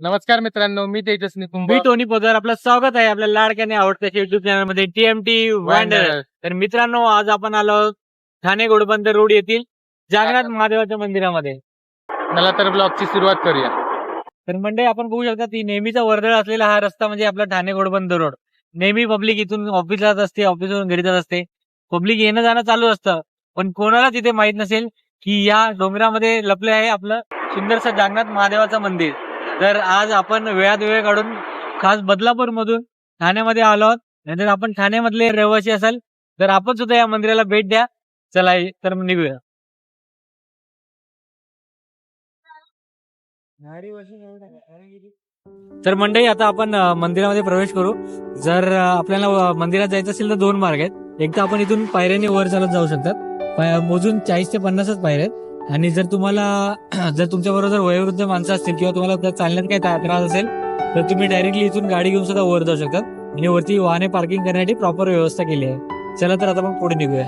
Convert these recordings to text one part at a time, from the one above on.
नमस्कार मित्रांनो मी तेजस्वी कुंभ मी टोनी पोदर आपलं स्वागत आहे आपल्या लाडक्याने आवडत्या युट्यूब चॅनलमध्ये टीएमटी वांडर तर मित्रांनो आज आपण आलो आहोत ठाणे घोडबंदर रोड येथील जागनाथ महादेवाच्या मंदिरामध्ये. मला तर ब्लॉगची सुरुवात करूया. तर म्हणजे आपण बघू शकता ती नेहमीचा वर्दळ असलेला हा रस्ता म्हणजे आपला ठाणे घोडबंदर रोड. नेहमी पब्लिक इथून ऑफिसला जात असते ऑफिसवरून घरी जात असते. पब्लिक येणं जाणं चालू असतं. पण कोणाला तिथे माहीत नसेल की या डोंगरामध्ये लपले आहे आपलं सुंदरसं जागनाथ महादेवाचं मंदिर. तर आज आपण वेळात वेळ काढून खास बदलापूर मधून ठाण्यामध्ये आलो आहोत. नंतर आपण ठाण्यामधले रहिवासी असाल तर आपण सुद्धा या मंदिराला भेट द्या. चला तर निघूया. तर मंडळी आता आपण मंदिरामध्ये प्रवेश करू. जर आपल्याला मंदिरात जायचं असेल तर दोन मार्ग आहेत. एक तर आपण इथून पायऱ्याने वर चालत जाऊ शकतात. मोजून चाळीस ते पन्नासच पायऱ्या आहेत. आणि जर तुम्हाला जर तुमच्या बरोबर वयोवृद्ध माणसं असतील किंवा तुम्हाला चालण्यात काही त्रास असेल तर तुम्ही डायरेक्टली इथून गाडी घेऊन सुद्धा वर जाऊ शकतात. आणि वरती वाहने पार्किंग करण्यासाठी प्रॉपर व्यवस्था केली आहे. चला तर आता मग पुढे निघूया.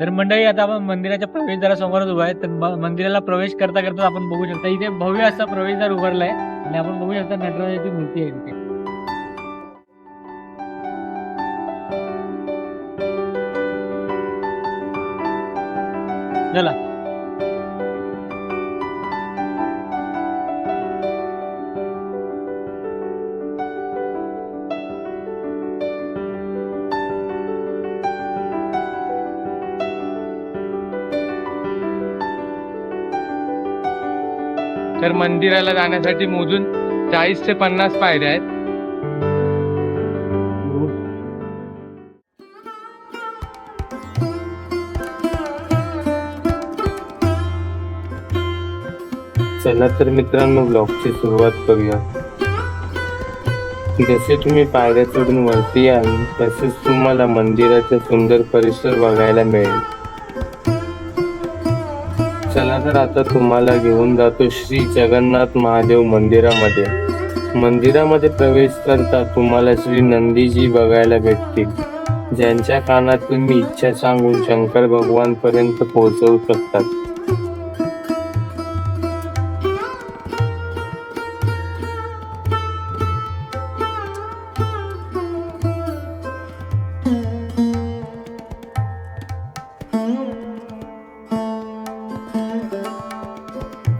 तर मंडळी आता आपण मंदिराच्या प्रवेशद्वारासमोरच उभा आहे. तर मंदिराला प्रवेश करता करता आपण बघू शकता इथे भव्य असा प्रवेशद्वार उघडलाय आणि आपण बघू शकता नटराजाची मूर्ती आहे इथे. चला. तर मंदिराला जाण्यासाठी मोजून चाळीस ते पन्नास पायऱ्या आहेत. चला तर मित्रांनो ब्लॉगची सुरुवात करूया. जसे तुम्ही पायऱ्या चढून वरती याल तसेच तुम्हाला मंदिराचा सुंदर परिसर बघायला मिळेल. चला तर आता तुम्हाला घेऊन जातो श्री जगन्नाथ महादेव मंदिरामध्ये. मंदिरामध्ये प्रवेश करता तुम्हाला श्री नंदीजी बघायला भेटतील. ज्यांच्या कानात तुम्ही इच्छा सांगून शंकर भगवान पर्यंत पोहोचवू शकतात.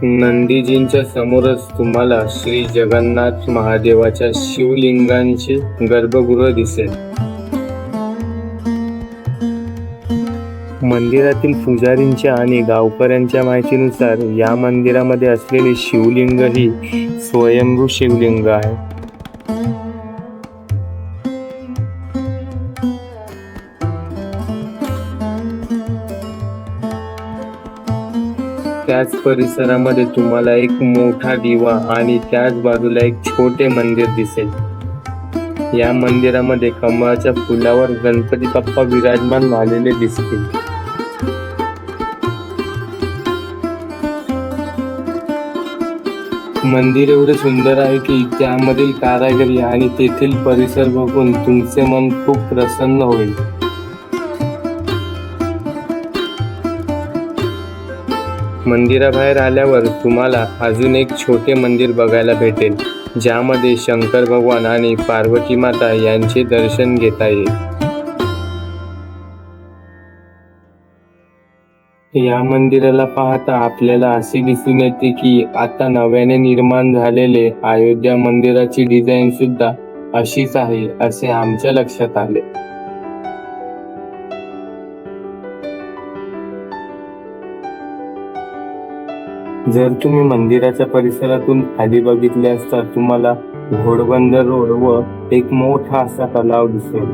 नंदीजींच्या समोरच तुम्हाला श्री जगन्नाथ महादेवाच्या शिवलिंगांचे गर्भगृह दिसेल. मंदिरातील पुजारींच्या आणि गावकऱ्यांच्या माहितीनुसार या मंदिरामध्ये असलेले शिवलिंग ही स्वयंभू शिवलिंग आहे. त्याच परिसरामध्ये तुम्हाला एक मोठा दिवा आणि त्याच बाजूला एक छोटे मंदिर दिसेल. या मंदिरामध्ये कमळाच्या फुलावर गणपती बाप्पा विराजमान झालेले दिसतील. मंदिर एवढे सुंदर आहे की त्यामधील कारागिरी आणि तेथील परिसर बघून तुमचे मन खूप प्रसन्न होईल. मंदिराबाहेर आल्यावर तुम्हाला अजून एक छोटे मंदिर बघायला भेटेल ज्यामध्ये शंकर भगवान आणि पार्वती माता यांचे दर्शन घेता येईल. या मंदिराला पाहता आपल्याला असे दिसून येते की आता नव्याने निर्माण झालेले अयोध्या मंदिराची डिझाईन सुद्धा अशीच आहे असे आमच्या लक्षात आले. जर तुम्ही मंदिराच्या परिसरातून खाली बघितले असता तुम्हाला घोडबंदर रोड व एक मोठा असा तलाव दिसेल.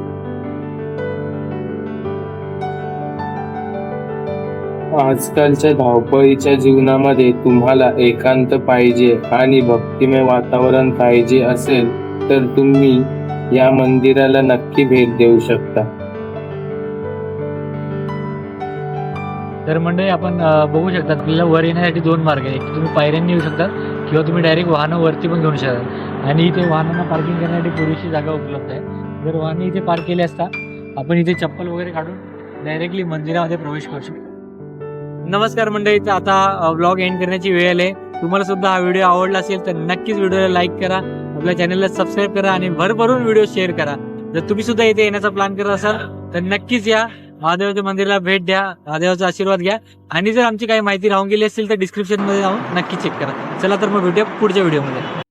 आजकालच्या धावपळीच्या जीवनामध्ये तुम्हाला एकांत पाहिजे आणि भक्तिमय वातावरण पाहिजे असेल तर तुम्ही या मंदिराला नक्की भेट देऊ शकता. तर मंडळी आपण बघू शकता आपल्याला वर येण्यासाठी दोन मार्ग आहे तुम्ही पायऱ्यांनी येऊ शकता किंवा तुम्ही डायरेक्ट वाहनं वरती पण घेऊन शकता. आणि इथे वाहनांना पार्किंग करण्यासाठी पुरेशी जागा उपलब्ध आहे. जर वाहने इथे पार्क केले असता आपण इथे चप्पल वगैरे काढून डायरेक्टली मंदिरामध्ये प्रवेश करू शकतो. नमस्कार मंडळी तर आता ब्लॉग एंड करण्याची वेळ आली आहे. तुम्हाला सुद्धा हा व्हिडिओ आवडला असेल तर नक्कीच व्हिडिओला लाईक करा. आपल्या चॅनलला सबस्क्राईब करा आणि भरभरून व्हिडिओ शेअर करा. जर तुम्ही सुद्धा इथे येण्याचा प्लॅन करत असाल तर नक्कीच या. महादेवाच्या मंदिराला भेट द्या महादेवाचा आशीर्वाद घ्या. आणि जर आमची काही माहिती राहून गेली असेल तर डिस्क्रिप्शनमध्ये जाऊन नक्की चेक करा. चला तर मग भेटूया पुढच्या व्हिडिओमध्ये